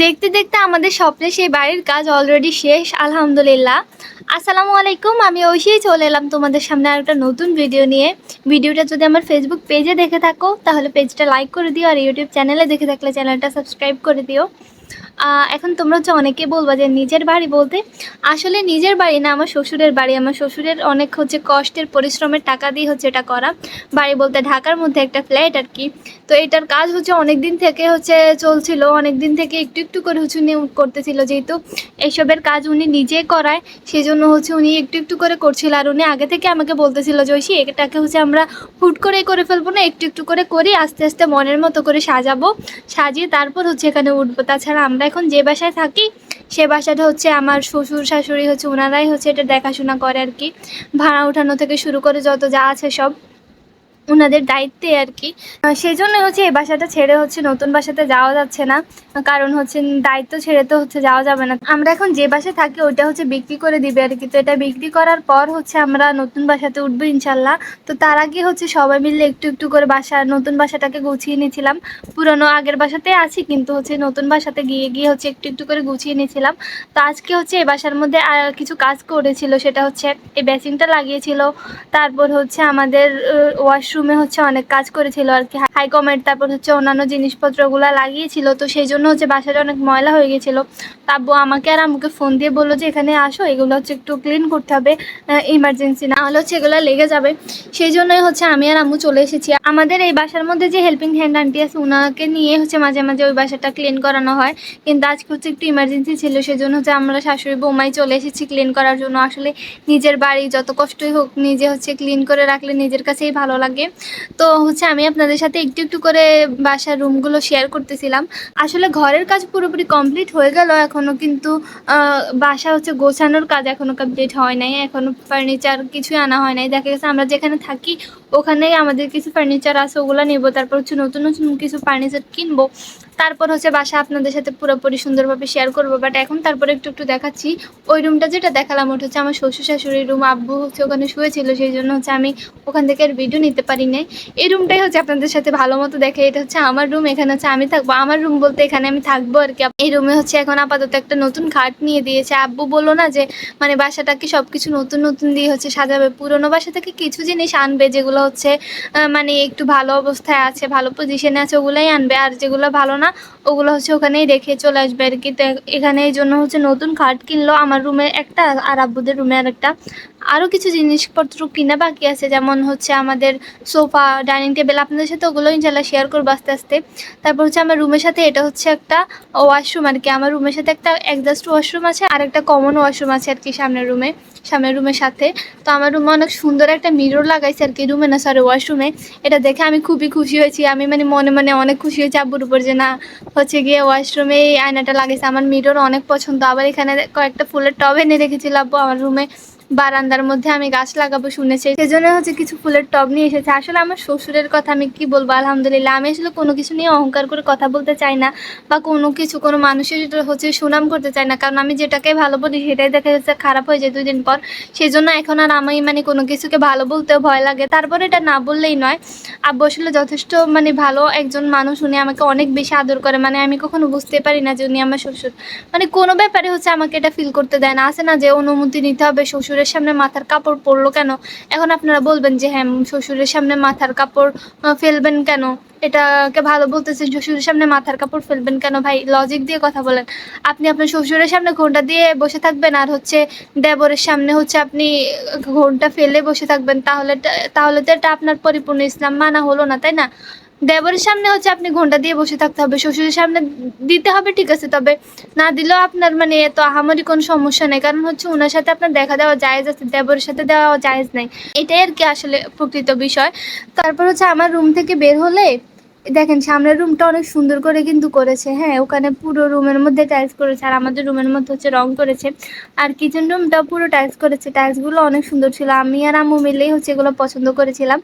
দেখতে দেখতে আমাদের স্বপ্নে সেই বাড়ির কাজ অলরেডি শেষ, আলহামদুলিল্লাহ। আসসালামু আলাইকুম, আমি ওইসেই চলে এলাম তোমাদের সামনে আর একটা নতুন ভিডিও নিয়ে। ভিডিওটা যদি আমার ফেসবুক পেজে দেখে থাকো, তাহলে পেজটা লাইক করে দিও, আর ইউটিউব চ্যানেলে দেখে থাকলে চ্যানেলটা সাবস্ক্রাইব করে দিও। এখন তোমরা হচ্ছে অনেকে বলবা যে নিজের বাড়ি বলতে আসলে নিজের বাড়ি না, আমার শ্বশুরের বাড়ি। আমার শ্বশুরের অনেক হচ্ছে কষ্টের, পরিশ্রমের টাকা দিয়ে হচ্ছে এটা করা। বাড়ি বলতে ঢাকার মধ্যে একটা ফ্ল্যাট আর কি। তো এটার কাজ হচ্ছে অনেক দিন থেকে হচ্ছে চলছিল অনেক দিন থেকে একটু একটু করে হচ্ছে উনি করতেছিল যেহেতু এইসবের কাজ উনি নিজে করায় সেই জন্য হচ্ছে উনি একটু একটু করে করছিল। আর উনি আগে থেকে আমাকে বলতেছিল যে ঐশী এটাকে হচ্ছে আমরা হুট করে করে ফেলব না, একটু একটু করে করি, আস্তে আস্তে মনের মতো করে সাজাবো, সাজিয়ে তারপর হচ্ছে এখানে উঠবো। তাছাড়া আমরা এখন যে বাসায় থাকি, সে বাসাটা হচ্ছে আমার শ্বশুর শাশুড়ি হচ্ছে ওনারাই হচ্ছে এটা দেখাশোনা করে আর কি। ভাড়া ওঠানো থেকে শুরু করে যত যা আছে সব। ওনাদের দায়িত্বে আর কি। সেই জন্য হচ্ছে এই বাসাটা ছেড়ে হচ্ছে নতুন বাসাতে যাওয়া যাচ্ছে না। কারণ হচ্ছে দায়িত্ব ছেড়ে তো হচ্ছে যাওয়া যাবে না। আমরা এখন যে বাসায় থাকি ওইটা হচ্ছে বিক্রি করে দিবে আর কি। তো এটা বিক্রি করার পর হচ্ছে আমরা নতুন বাসাতে উঠবো ইনশাল্লাহ। তো তার আগে হচ্ছে সবাই মিলে একটু একটু করে বাসা, নতুন বাসাটাকে গুছিয়ে নিয়েছিলাম। পুরনো আগের বাসাতে আছি, কিন্তু হচ্ছে নতুন বাসাতে গিয়ে গিয়ে হচ্ছে একটু একটু করে গুছিয়ে নিয়েছিলাম। তো আজকে হচ্ছে এই বাসার মধ্যে কিছু কাজ করেছিল, সেটা হচ্ছে এই বেসিংটা লাগিয়েছিল। তারপর হচ্ছে আমাদের ওয়াশরুমে হচ্ছে অনেক কাজ করেছিল আর কি হাই কমেন্ট তারপর হচ্ছে অন্যান্য জিনিসপত্রগুলো লাগিয়েছিল, তো সেই জন্য হচ্ছে বাসাটা অনেক ময়লা হয়ে গেছিল। তাব্বু আমাকে আর আমাকে ফোন দিয়ে বলল যে, এখানে আসো, এগুলো হচ্ছে একটু ক্লিন করতে হবে ইমার্জেন্সি না হলে হচ্ছে এগুলো লেগে যাবে। সেই জন্যই হচ্ছে আমি আর আম্মু চলে এসেছি। আমাদের এই বাসার মধ্যে যে হেল্পিং হ্যান্ড আন্টি আছে ওনাকে নিয়ে হচ্ছে মাঝে মাঝে ওই বাসাটা ক্লিন করানো হয়। কিন্তু আজকে হচ্ছে একটু ইমার্জেন্সি ছিল, সেই জন্য হচ্ছে আমরা শাশুড়ি বৌমাই চলে এসেছি ক্লিন করার জন্য। আসলে নিজের বাড়ি যত কষ্টই হোক, নিজে হচ্ছে ক্লিন করে রাখলে নিজের কাছেই ভালো লাগে। তো হচ্ছে আমি আপনাদের সাথে একটু একটু করে বাসার রুমগুলো শেয়ার করতেছিলাম। আসলে ঘরের কাজ পুরোপুরি কমপ্লিট হয়ে গেল এখনও কিন্তু বাসা হচ্ছে গোছানোর কাজ এখনও কমপ্লিট হয় নাই। এখনও ফার্নিচার কিছুই আনা হয় নাই। দেখা গেছে আমরা যেখানে থাকি, ওখানেই আমাদের কিছু ফার্নিচার আছে, ওগুলো নেব। তারপর হচ্ছে নতুন নতুন কিছু ফার্নিচার কিনবো। তারপর হচ্ছে বাসা আপনাদের সাথে পুরোপুরি সুন্দরভাবে শেয়ার করব বাট এখন তারপরে একটু একটু দেখাচ্ছি। ওই রুমটা যেটা দেখালাম, ওটা হচ্ছে আমার শ্বশুর শাশুড়ির রুম আব্বু হচ্ছে ওখানে শুয়েছিল, সেই জন্য হচ্ছে আমি ওখান থেকে আর ভিডিও নিতে পারি নাই। এই রুমটাই হচ্ছে আপনাদের সাথে ভালো মতো দেখে, এটা হচ্ছে আমার রুম এখানে হচ্ছে আমি থাকব। আমার রুম বলতে এখানে আমি থাকব আর কি। এই রুমে হচ্ছে এখন আপাতত একটা নতুন খাট নিয়ে দিয়েছে। আব্বু বলল না যে মানে বাসাটাকে সব কিছু নতুন নতুন দিয়ে হচ্ছে সাজাবে? পুরোনো বাসা থেকে কিছু জিনিস আনবে, যেগুলো হচ্ছে মানে একটু ভালো অবস্থায় আছে, ভালো পজিশনে আছে, ওগুলাই আনবে। আর যেগুলো ভালো না, ওগুলো হচ্ছে ওখানেই রেখে চলে আসবে আর কি। তো এখানে এই জন্য হচ্ছে নতুন খাট কিনলো। আমার রুমে একটা আর আব্বুদের রুমে আর একটা আরও কিছু জিনিসপত্র কিনা বাকি আছে, যেমন হচ্ছে আমাদের সোফা, ডাইনিং টেবিল, আপনাদের সাথে ওগুলো ইনশাল্লাহ শেয়ার করব আস্তে আস্তে। তারপর হচ্ছে আমার রুমের সাথে এটা হচ্ছে একটা ওয়াশরুম আর কি। আমার রুমের সাথে একটা একজাস্ট ওয়াশরুম আছে আর একটা কমন ওয়াশরুম আছে আর কি সামনের রুমে সামনের রুমের সাথে। তো আমার রুমে অনেক সুন্দর একটা মিরর লাগাইছে আর কি রুমে না সরি ওয়াশরুমে এটা দেখে আমি খুবই খুশি হয়েছি। আমি মানে মনে মনে অনেক খুশি হয়েছি আব্বুর উপর যে না, হচ্ছে গিয়ে ওয়াশরুমে এই আয়নাটা লাগাইছে। আমার মিরর অনেক পছন্দ। আবার এখানে কয়েকটা ফুলের টব এনে রেখেছিল আব্বু আমার রুমে বারান্দার মধ্যে আমি গাছ লাগাবো শুনেছি। সেজন্য হচ্ছে কিছু ফুলের টব নিয়ে এসেছে। আসলে আমার শ্বশুরের কথা আমি কি বলব? আলহামদুলিল্লাহ, আমি আসলে কোনো কিছু নিয়ে অহংকার করে কথা বলতে চাই না বা কোনো কিছু কোনো মানুষের হচ্ছে সুনাম করতে চাই না। কারণ আমি যেটাকে ভালো বলি সেটাই দেখা যাচ্ছে খারাপ হয়ে যায় দুই দিন পর। সেই জন্য এখন আর আমি মানে কোনো কিছুকে ভালো বলতেও ভয় লাগে। তারপরে এটা না বললেই নয়, আব্বু আসলে যথেষ্ট মানে ভালো একজন মানুষ। উনি আমাকে অনেক বেশি আদর করে। মানে আমি কখনো বুঝতে পারি না যে উনি আমার শ্বশুর। মানে কোনো ব্যাপারে হচ্ছে আমাকে এটা ফিল করতে দেয় না। আছে না যে অনুমতি নিতে হবে শ্বশুরের সামনে মাথার কাপড় পরলো কেন? এখন আপনারা বলবেন যে হ্যাঁ শ্বশুরের সামনে মাথার কাপড় ফেলবেন কেন? এটাকে ভালো বলতেছেন, শ্বশুরের সামনে মাথার কাপড় ফেলবেন কেন ভাই? লজিক দিয়ে কথা বলেন। আপনি আপনার শ্বশুরের সামনে ঘোনটা দিয়ে বসে থাকবেন আর হচ্ছে দেবরের সামনে হচ্ছে আপনি ঘোনটা ফেলে বসে থাকবেন, তাহলে তাহলে তো এটা আপনার পরিপূর্ণ ইসলাম মানা হলো না, তাই না? দেবরের সামনে হচ্ছে আপনি ঘণ্টা দিয়ে বসে থাকতে হবে, শ্বশুরের সামনে দিতে হবে ঠিক আছে, তবে না দিলেও আপনার মানে এত আহামরি কোনো সমস্যা নেই। কারণ হচ্ছে ওনার সাথে আপনার দেখা দেওয়া জায়েজ আছে দেবরের সাথে দেওয়া জায়েজ নাই। এটাই আর কি আসলে প্রকৃত বিষয়। তারপর হচ্ছে আমার রুম থেকে বের হলে দেখেন, সামনের রুমটা অনেক সুন্দর করে কিন্তু করেছে। হ্যাঁ ওখানে পুরো রুমের মধ্যে টাইলস করেছে আর আমাদের রুমের মধ্যে হচ্ছে রং করেছে। আর কিচেন রুমটাও পুরো টাইলস করেছে। টাইলসগুলো অনেক সুন্দর ছিল। আমি আর আম্মু মিলেই হচ্ছে এগুলো পছন্দ করেছিলাম।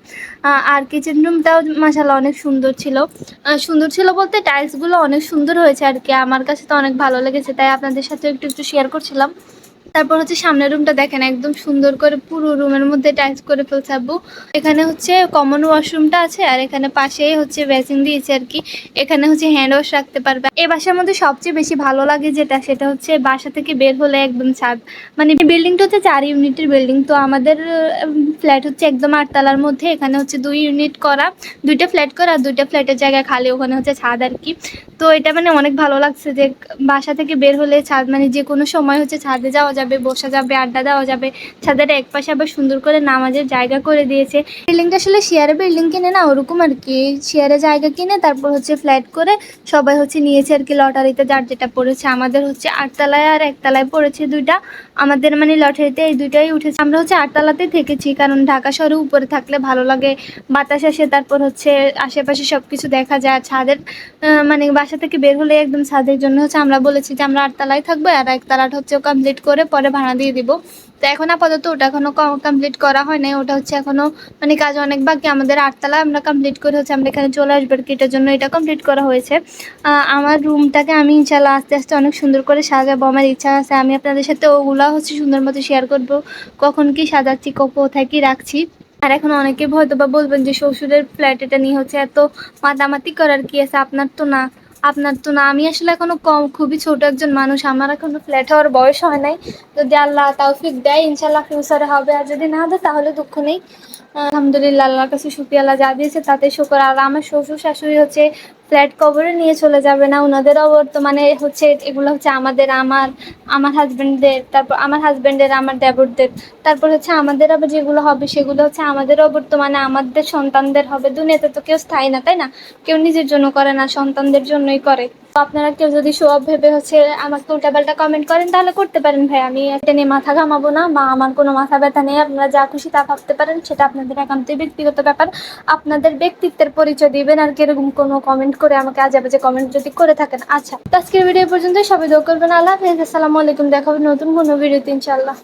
আর কিচেন রুমটাও মাসাল্লাহ অনেক সুন্দর ছিল। সুন্দর ছিল বলতে টাইলসগুলো অনেক সুন্দর হয়েছে আর কি। আমার কাছে তো অনেক ভালো লেগেছে, তাই আপনাদের সাথে একটু একটু শেয়ার করছিলাম। তারপর হচ্ছে সামনের রুমটা দেখেন, একদম সুন্দর করে পুরো রুমের মধ্যে টাইলস করে ফেলছে আব্বু। এখানে হচ্ছে কমন ওয়াশরুমটা আছে, আর এখানে পাশেই হচ্ছে বেসিন দিয়েছে আর কি। এখানে হচ্ছে হ্যান্ড ওয়াশ রাখতে পারবে। এ বাসার মধ্যে সবচেয়ে বেশি ভালো লাগে যেটা, সেটা হচ্ছে বাসা থেকে বের হলে একদম ছাদ। মানে বিল্ডিংটা হচ্ছে চার ইউনিটের বিল্ডিং তো আমাদের ফ্ল্যাট হচ্ছে একদম আটতলার মধ্যে, এখানে হচ্ছে দুই ইউনিট করা। দুইটা ফ্ল্যাট করা আর দুইটা ফ্ল্যাটের জায়গায় খালি, ওখানে হচ্ছে ছাদ আর কি। তো এটা মানে অনেক ভালো লাগছে যে বাসা থেকে বের হলে ছাদ মানে যে কোনো সময় হচ্ছে ছাদে যাওয়া যাবে, বসা যাবে, আড্ডা দেওয়া যাবে। ছাদের এক পাশে আবার সুন্দর করে নামাজের জায়গা করে দিয়েছে। বিল্ডিংটা আসলে শেয়ারে বিল্ডিং কিনে না, ওরকম আর কি। শেয়ারে জায়গা কিনে তারপর হচ্ছে ফ্ল্যাট করে সবাই হচ্ছে নিয়েছে আর কি লটারিতে যার যেটা পড়েছে। আমাদের হচ্ছে আটতলায় আর একতলায় পড়েছে দুইটা। আমাদের মানে লটারিতে এই দুইটাই উঠেছে। আমরা হচ্ছে আটতলাতে থেকেছি, কারণ ঢাকা শহরে উপরে থাকলে ভালো লাগে, বাতাস আসে, তারপর হচ্ছে আশেপাশে সব কিছু দেখা যায়। ছাদের মানে বাসা থেকে বের হলে একদম ছাদের জন্য হচ্ছে আমরা বলেছি যে আমরা আটতলায় থাকব আর একতলাটা হচ্ছে কমপ্লিট করে পরে ভাড়া দিয়ে দিব। তো এখন আপাতত ওটা এখনও কমপ্লিট করা হয় নাই। ওটা হচ্ছে এখনও মানে কাজ অনেক বাকি। আমাদের আটতলা আমরা কমপ্লিট করে হচ্ছে আমরা এখানে চলে আসব কি। এটার জন্য এটা কমপ্লিট করা হয়েছে। আমার রুমটাকে আমি ইনশাল্লাহ আস্তে আস্তে অনেক সুন্দর করে সাজাবো। আমার ইচ্ছা আছে আমি আপনাদের সাথে ওগুলা হচ্ছে সুন্দর মতো শেয়ার করব। কখন কি সাজাচ্ছি কোথায় কি রাখছি। আর এখন অনেকে হয়তো বা বলবেন যে শ্বশুরের ফ্ল্যাট এটা নিয়ে হচ্ছে এত মাতামাতি করার কি আছে? আপনার তো না। আপনার তো না, আমি আসলে এখনও কম, খুবই ছোট একজন মানুষ, আমার এখনও ফ্ল্যাট হওয়ার বয়স হয় নাই। যদি আল্লাহ তাওফিক দেয় ইনশাল্লাহ ফিউচারে হবে, আর যদি না দেয়, তাহলে দুঃখ নেই। আলহামদুলিল্লাহ, আল্লাহর কাছে শুক্রিয়া আল্লাহ যা দিয়েছে, তাতে শুকর। আর আমার শ্বশুর শাশুড়ি হচ্ছে ফ্ল্যাট কভারে নিয়ে চলে যাবে না। ওনাদেরও বর্তমানে হচ্ছে এগুলো হচ্ছে আমাদের, আমার আমার হাজব্যান্ডদের তারপর আমার হাজব্যান্ডের আমার দেবরদের। তারপর হচ্ছে আমাদের আবার যেগুলো হবে সেগুলো হচ্ছে আমাদেরও বর্তমানে আমাদের সন্তানদের হবে। দুনিয়াতে তো কেউ স্থায়ী না, তাই না? কেউ নিজের জন্য করে না, সন্তানদের জন্যই করে। আপনারা কেউ যদি সব ভেবে হচ্ছে আমাকে উল্টাপাল্টা কমেন্ট করেন, তাহলে করতে পারেন ভাই। আমি একটা নিয়ে মাথা ঘামাবো না। বা আমার কোনো মাথা ব্যথা নেই। আপনারা যা খুশি তা ভাবতে পারেন। সেটা আপনাদের একান্তই ব্যক্তিগত ব্যাপার। আপনাদের ব্যক্তিত্বের পরিচয় দিবেন আর কীরকম কোনো কমেন্ট করে আমাকে আজে বাজে কমেন্ট যদি করে থাকেন। আচ্ছা আজকের ভিডিও পর্যন্ত সবাই দোয়া করবেন। আল্লাহ হাফেজ। আসসালামু আলাইকুম। দেখা হবে নতুন কোনো ভিডিওতে ইনশাল্লাহ